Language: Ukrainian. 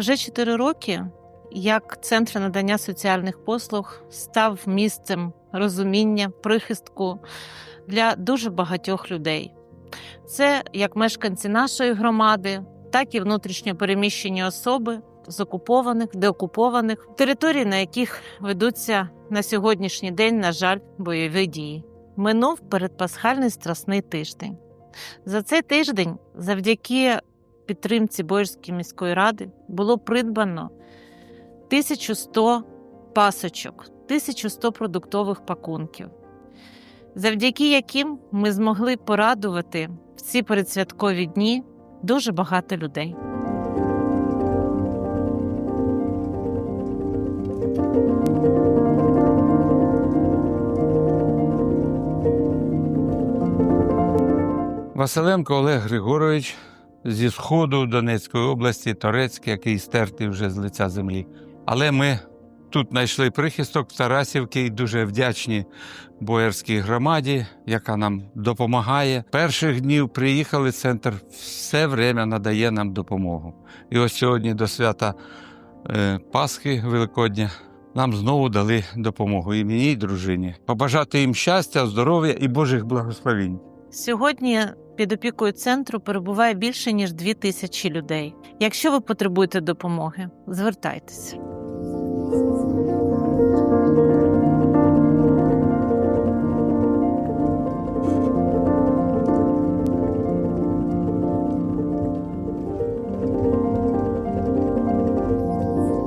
Вже 4 роки як центр надання соціальних послуг став місцем розуміння, прихистку для дуже багатьох людей. Це як мешканці нашої громади, так і внутрішньо переміщені особи з окупованих, деокупованих територій, на яких ведуться на сьогоднішній день, на жаль, бойові дії. Минув передпасхальний страсний тиждень. За цей тиждень, завдяки підтримці Боярської міської ради було придбано 1100 пасочок, 1100 продуктових пакунків, завдяки яким ми змогли порадувати в ці передсвяткові дні дуже багато людей. Василенко Олег Григорович зі сходу Донецької області, Торецьк, який стертий вже з лиця землі. Але ми тут знайшли прихисток в Тарасівці і дуже вдячні боярській громаді, яка нам допомагає. Перших днів приїхали, центр все время надає нам допомогу. І ось сьогодні до свята е, Пасхи Великодня. Нам знову дали допомогу і мені, і дружині. Побажати їм щастя, здоров'я і Божих благословінь. Сьогодні під опікою центру перебуває більше ніж дві тисячі людей. Якщо ви потребуєте допомоги, звертайтеся. Jesus.